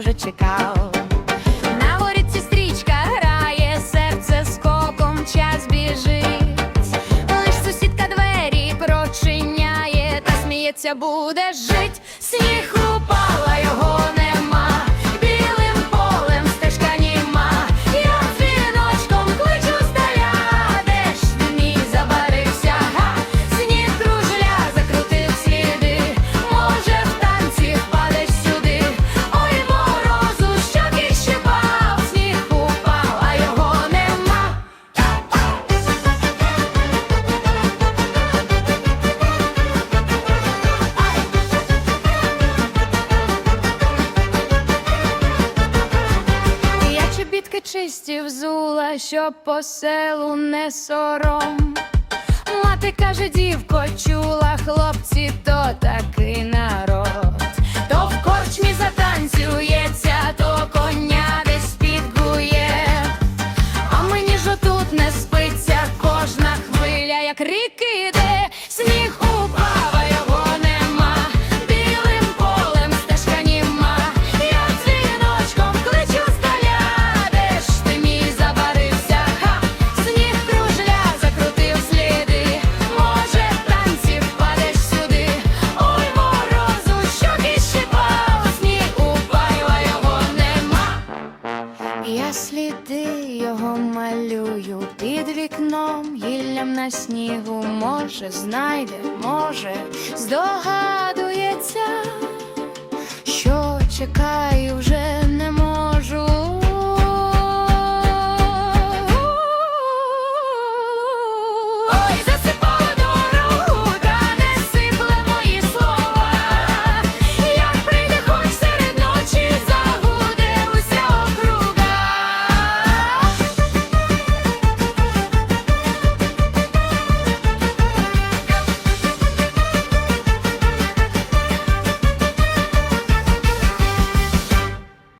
чекав. На горіці стрічка грає, серце скоком час біжить. Лиш сусідка двері прочиняє, та сміється, буде жить. Сніг Я чобітки чисті взула, щоб по селу не сором. Мати каже, дівко, чула, хлопці, то такий народ. То в корчмі затанцюється, то коня десь підгує. А мені ж отут не спиться кожна хвиля, як ріки Я сліди його малюю під вікном, гіллям на снігу, може, знайде, може, здогадується, що чекаю вже.